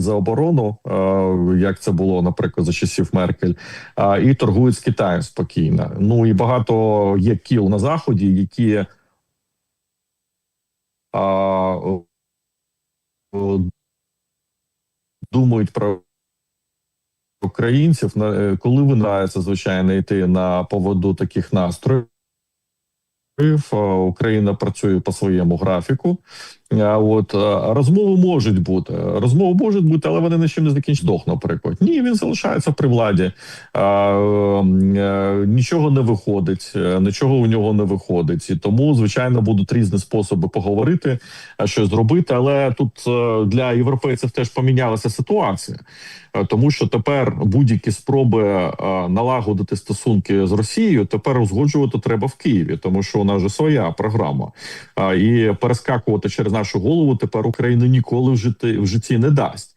за оборону, е, як це було, наприклад, за часів Меркель, е, і торгують з Китаєм спокійно. Ну і багато є кіл на заході, які е, думають про українців, коли винається, звичайно, йти на поводу таких настроїв. Е, Україна працює по своєму графіку. А От е, розмови можуть бути. Розмови можуть бути, але вони нічим не закінчать дох, наприклад. Ні, він залишається при владі. Е, Нічого не виходить, е, нічого у нього не виходить. І тому, звичайно, будуть різні способи поговорити, а що зробити. Але тут е, для європейців теж помінялася ситуація, Е, тому що тепер будь-які спроби е, налагодити стосунки з Росією тепер узгоджувати треба в Києві, тому що нас же своя програма. І перескакувати через нашу голову тепер Україна ніколи в житті в житті не дасть.